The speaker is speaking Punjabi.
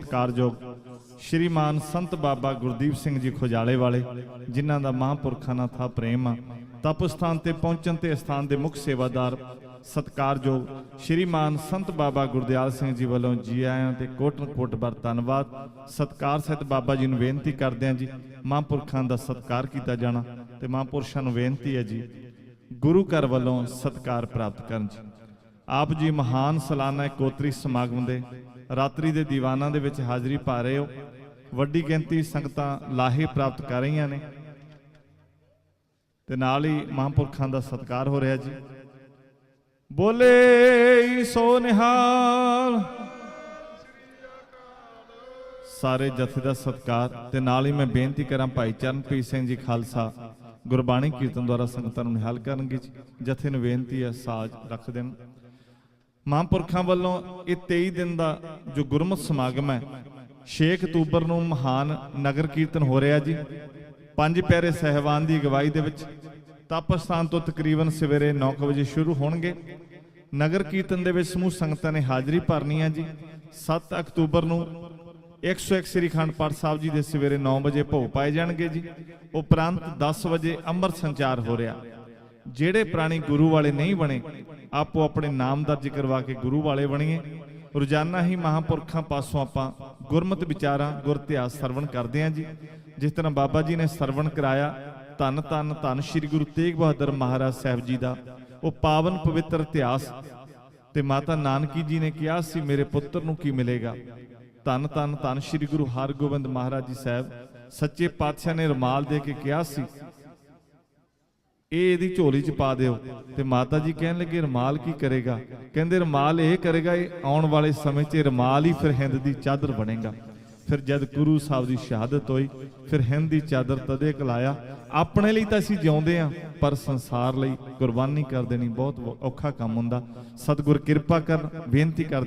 ਸਤਿਕਾਰਯੋਗ ਸ਼੍ਰੀਮਾਨ ਸੰਤ ਬਾਬਾ ਗੁਰਦੀਪ ਸਿੰਘ ਜੀ ਖੁਜਾਲੇ ਵਾਲੇ, ਜਿਨ੍ਹਾਂ ਦਾ ਮਹਾਂਪੁਰਖਾਂ ਨਾਲ ਥਾ ਪ੍ਰੇਮ ਆ ਤਪ ਤੇ ਪਹੁੰਚਣ ਤੇ ਸਥਾਨ ਦੇ ਮੁੱਖ ਸੇਵਾਦਾਰ ਸਤਿਕਾਰਯੋਗ ਸ਼੍ਰੀਮਾਨ ਸੰਤ ਬਾਬਾ ਗੁਰਦਿਆਲ ਸਿੰਘ ਜੀ ਵੱਲੋਂ ਜੀ ਆਇਆਂ ਤੇ ਕੋਟਨ ਕੋਟ ਬਰ ਧੰਨਵਾਦ। ਸਤਿਕਾਰ ਸਹਿਤ ਬਾਬਾ ਜੀ ਨੂੰ ਬੇਨਤੀ ਕਰਦੇ ਹਾਂ ਜੀ, ਮਹਾਂਪੁਰਖਾਂ ਦਾ ਸਤਿਕਾਰ ਕੀਤਾ ਜਾਣਾ ਤੇ ਮਹਾਂਪੁਰਸ਼ਾਂ ਨੂੰ ਬੇਨਤੀ ਹੈ ਜੀ, ਗੁਰੂ ਘਰ ਵੱਲੋਂ ਸਤਿਕਾਰ ਪ੍ਰਾਪਤ ਕਰਨ ਜੀ। ਆਪ ਜੀ ਮਹਾਨ ਸਾਲਾਨਾ ਇਕੋਤਰੀ ਸਮਾਗਮ ਦੇ ਰਾਤਰੀ ਦੇ ਦੀਵਾਨਾਂ ਦੇ ਵਿੱਚ ਹਾਜ਼ਰੀ ਪਾ ਰਹੇ ਹੋ। ਵੱਡੀ ਗਿਣਤੀ ਸੰਗਤਾਂ ਲਾਹੇ ਪ੍ਰਾਪਤ ਕਰ ਰਹੀਆਂ ਨੇ। ਤੇ ਨਾਲ ਹੀ ਮਹਾਂਪੁਰਖਾਂ ਦਾ ਸਤਿਕਾਰ ਹੋ ਰਿਹਾ ਜੀ। ਬੋਲੇ ਸੋ ਨਿਹਾਲ। ਸਾਰੇ ਜਥੇ ਦਾ ਸਤਿਕਾਰ ਤੇ ਨਾਲ ਹੀ ਮੈਂ ਬੇਨਤੀ ਕਰਾਂ ਭਾਈ ਚਰਨਪ੍ਰੀਤ ਸਿੰਘ ਜੀ ਖਾਲਸਾ ਗੁਰਬਾਣੀ ਕੀਰਤਨ ਦੁਆਰਾ ਸੰਗਤਾਂ ਨੂੰ ਨਿਹਾਲ ਕਰਨਗੇ ਜੀ। ਜਥੇ ਨੂੰ ਬੇਨਤੀ ਹੈ ਸਾਜ ਰੱਖ ਦੇਣ। ਮਹਾਂਪੁਰਖਾਂ ਵੱਲੋਂ ਇਹ 23 ਦਿਨ ਦਾ ਜੋ ਗੁਰਮਤ ਸਮਾਗਮ ਹੈ 6 ਅਕਤੂਬਰ ਨੂੰ ਮਹਾਨ ਨਗਰ ਕੀਰਤਨ ਹੋ ਰਿਹਾ ਜੀ। ਪੰਜ ਪਿਆਰੇ ਸਹਿਬਾਨ ਦੀ ਅਗਵਾਈ ਦੇ ਵਿੱਚ ਤਪਸਥਾਨ ਤੋਂ ਤਕਰੀਬਨ ਸਵੇਰੇ 9 ਵਜੇ ਸ਼ੁਰੂ ਹੋਣਗੇ। ਨਗਰ ਕੀਰਤਨ ਦੇ ਵਿੱਚ ਸਮੂਹ ਸੰਗਤਾਂ ਨੇ ਹਾਜ਼ਰੀ ਭਰਨੀ ਹੈ ਜੀ। 7 ਅਕਤੂਬਰ ਨੂੰ 101 ਸ੍ਰੀ ਅਖੰਡ ਪਾਠ ਸਾਹਿਬ ਜੀ ਦੇ ਸਵੇਰੇ 9 ਵਜੇ ਭੋਗ ਪਾਏ ਜਾਣਗੇ ਜੀ। ਉਪਰੰਤ 10 ਵਜੇ ਅੰਮ੍ਰਿਤ ਸੰਚਾਰ ਹੋ ਰਿਹਾ। ਜਿਹੜੇ ਪ੍ਰਾਣੀ ਗੁਰੂ ਵਾਲੇ ਨਹੀਂ ਬਣੇ ਆਪੋ ਆਪਣੇ ਨਾਮ ਦਰਜ ਕਰਵਾ ਕੇ ਗੁਰੂ ਵਾਲੇ ਬਣੀਏ। ਰੋਜ਼ਾਨਾ ਹੀ ਮਹਾਂਪੁਰਖਾਂ ਪਾਸੋਂ ਆਪਾਂ ਗੁਰਮਤ ਵਿਚਾਰਾਂ, ਗੁਰ ਇਤਿਹਾਸ ਸਰਵਣ ਕਰਦੇ ਆਂ ਜੀ। ਜਿਸ ਤਰ੍ਹਾਂ ਬਾਬਾ ਜੀ ਨੇ ਸਰਵਣ ਕਰਾਇਆ, ਧੰਨ ਧੰਨ ਧੰਨ ਸ੍ਰੀ ਗੁਰੂ ਤੇਗ ਬਹਾਦਰ ਮਹਾਰਾਜ ਸਾਹਿਬ ਜੀ ਦਾ, ਉਹ ਪਾਵਨ ਪਵਿੱਤਰ ਇਤਿਹਾਸ। ਤੇ ਮਾਤਾ ਨਾਨਕੀ ਜੀ ਨੇ ਕਿਹਾ ਸੀ, ਮੇਰੇ ਪੁੱਤਰ ਨੂੰ ਕੀ ਮਿਲੇਗਾ? ਧੰਨ ਧੰਨ ਧੰਨ ਸ੍ਰੀ ਗੁਰੂ ਹਰਗੋਬਿੰਦ ਮਹਾਰਾਜ ਜੀ ਸਾਹਿਬ, ਸੱਚੇ ਪਾਤਸ਼ਾਹ ਨੇ ਰੁਮਾਲ ਦੇ ਕੇ ਕਿਹਾ ਸੀ ਇਹ ਇਹਦੀ ਝੋਲੀ 'ਚ ਪਾ ਦਿਓ। ਤੇ ਮਾਤਾ ਜੀ ਕਹਿਣ ਲੱਗੇ, ਰਮਾਲ ਕੀ ਕਰੇਗਾ? ਕਹਿੰਦੇ, ਰਮਾਲ ਇਹ ਕਰੇਗਾ, ਇਹ ਆਉਣ ਵਾਲੇ ਸਮੇਂ 'ਚ ਰਮਾਲ ਹੀ ਫਿਰ ਹਿੰਦ ਦੀ ਚਾਦਰ ਬਣੇਗਾ। ਫਿਰ ਜਦ ਗੁਰੂ ਸਾਹਿਬ ਦੀ ਸ਼ਹਾਦਤ ਹੋਈ, ਫਿਰ ਹਿੰਦ ਦੀ ਚਾਦਰ ਤਦੇ ਕਲਾਇਆ ਆਪਣੇ ਲਈ ਤਾਂ ਅਸੀਂ ਜਿਉਂਦੇ ਆਂ, ਪਰ ਸੰਸਾਰ ਲਈ ਕੁਰਬਾਨੀ ਕਰ ਦੇਣੀ ਬਹੁਤ ਔਖਾ ਕੰਮ ਹੁੰਦਾ। ਸਤਿਗੁਰ ਕਿਰਪਾ ਕਰਨ, ਬੇਨਤੀ ਕਰ